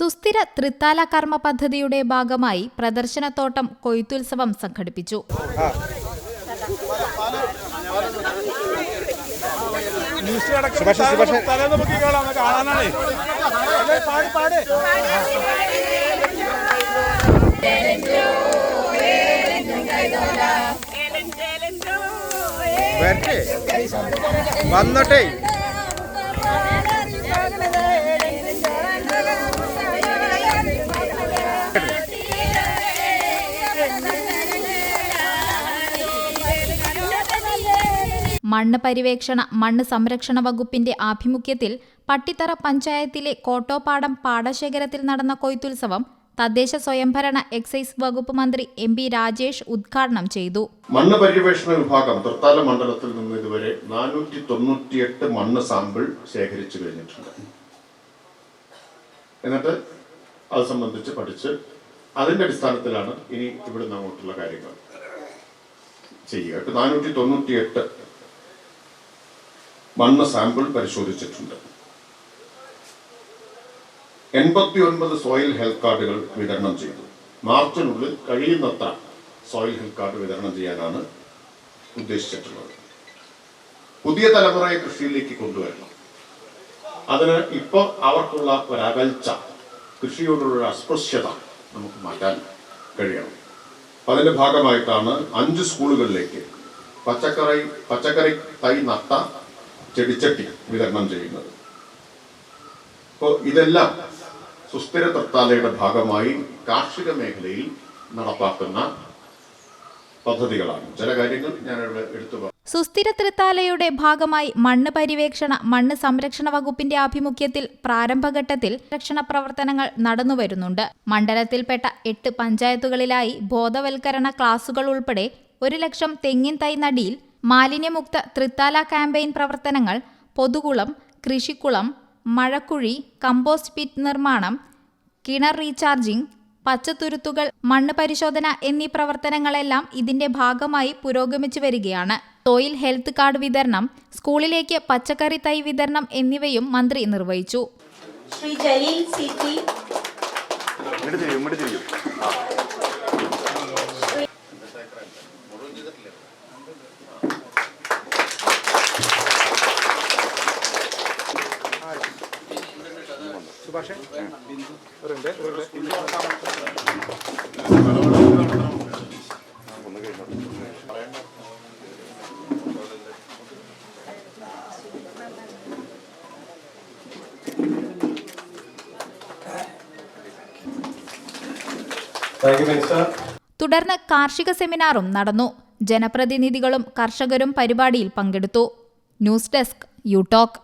സുസ്ഥിര തൃത്താല കർമ്മ പദ്ധതിയുടെ ഭാഗമായി പ്രദർശനത്തോട്ടം കൊയ്ത്തുത്സവം സംഘടിപ്പിച്ചു. കിടക്കുന്ന മണ്ണ് പരിവേക്ഷണ മണ്ണ് സംരക്ഷണ വകുപ്പിന്റെ ആഭിമുഖ്യത്തിൽ പട്ടിത്തറ പഞ്ചായത്തിലെ കോട്ടോപ്പാടം പാടശേഖരത്തിൽ നടന്ന കൊയ്ത്തുത്സവം തദ്ദേശ സ്വയംഭരണ എക്സൈസ് വകുപ്പ് മന്ത്രി എം പി രാജേഷ് ഉദ്ഘാടനം ചെയ്തു. മണ്ണ് പര്യവേഷണ വിഭാഗം തൃത്താല മണ്ഡലത്തിൽ നിന്ന് ഇതുവരെ നാനൂറ്റി തൊണ്ണൂറ്റിയെട്ട് മണ്ണ് സാമ്പിൾ ശേഖരിച്ചു കഴിഞ്ഞിട്ടുണ്ട്. എന്നിട്ട് അത് സംബന്ധിച്ച് പഠിച്ച് അതിന്റെ അടിസ്ഥാനത്തിലാണ് ഇനി ഇവിടുന്ന് അങ്ങോട്ടുള്ള കാര്യങ്ങൾ ചെയ്യുക. ഇപ്പൊ നാനൂറ്റി തൊണ്ണൂറ്റിയെട്ട് മണ്ണ് സാമ്പിൾ പരിശോധിച്ചിട്ടുണ്ട്. എൺപത്തി ഒൻപത് സോയിൽ ഹെൽത്ത് കാർഡുകൾ വിതരണം ചെയ്തു. മാർച്ചിനുള്ളിൽ കഴിയുന്നത്ര സോയിൽ ഹെൽത്ത് കാർഡ് വിതരണം ചെയ്യാനാണ് ഉദ്ദേശിച്ചിട്ടുള്ളത്. പുതിയ തലമുറയെ കൃഷിയിലേക്ക് കൊണ്ടുവരണം. അതിന് ഇപ്പോൾ അവർക്കുള്ള ഒരകൽച്ച കൃഷിയോടുള്ള അസ്പൃശ്യത നമുക്ക് മാറ്റാൻ കഴിയണം. അപ്പം അതിന്റെ ഭാഗമായിട്ടാണ് അഞ്ച് സ്കൂളുകളിലേക്ക് പച്ചക്കറി പച്ചക്കറി തൈ നട്ട ചെടിച്ചട്ടി വിതരണം ചെയ്യുന്നത്. അപ്പോൾ ഇതെല്ലാം സുസ്ഥിര തൃത്താലയുടെ ഭാഗമായി കാർഷിക മേഖലയിൽ നടപ്പാക്കുന്ന പദ്ധതികളാണ്. ചില കാര്യങ്ങൾ ഞാനിവിടെ എടുത്തു സുസ്ഥിര തൃത്താലയുടെ ഭാഗമായി മണ്ണ് പരിവേക്ഷണ മണ്ണ് സംരക്ഷണ വകുപ്പിന്റെ ആഭിമുഖ്യത്തിൽ പ്രാരംഭഘട്ടത്തിൽ രക്ഷണ പ്രവർത്തനങ്ങൾ നടന്നുവരുന്നുണ്ട് മണ്ഡലത്തിൽപ്പെട്ട എട്ട് പഞ്ചായത്തുകളിലായി ബോധവൽക്കരണ ക്ലാസുകൾ ഉൾപ്പെടെ ഒരു ലക്ഷം തെങ്ങിൻ തൈ നടിയിൽ മാലിന്യമുക്ത തൃത്താല ക്യാമ്പയിൻ പ്രവർത്തനങ്ങൾ പൊതുകുളം കൃഷിക്കുളം മഴക്കുഴി കമ്പോസ്റ്റ് പിറ്റ് നിർമ്മാണം കിണർ റീചാർജിംഗ് പച്ചത്തുരുത്തുകൾ മണ്ണ് പരിശോധന എന്നീ പ്രവർത്തനങ്ങളെല്ലാം ഇതിന്റെ ഭാഗമായി പുരോഗമിച്ചു വരികയാണ്. സോയിൽ ഹെൽത്ത് കാർഡ് വിതരണം സ്കൂളിലേക്ക് പച്ചക്കറി തൈ വിതരണം എന്നിവയും മന്ത്രി നിർവഹിച്ചു. Shri Jaleel C T. സുഭാഷേ. ഒരുണ്ട്. തുടർന്ന് കാർഷിക സെമിനാറും നടന്നു. ജനപ്രതിനിധികളും കർഷകരും പരിപാടിയിൽ പങ്കെടുത്തു. News desk you talk.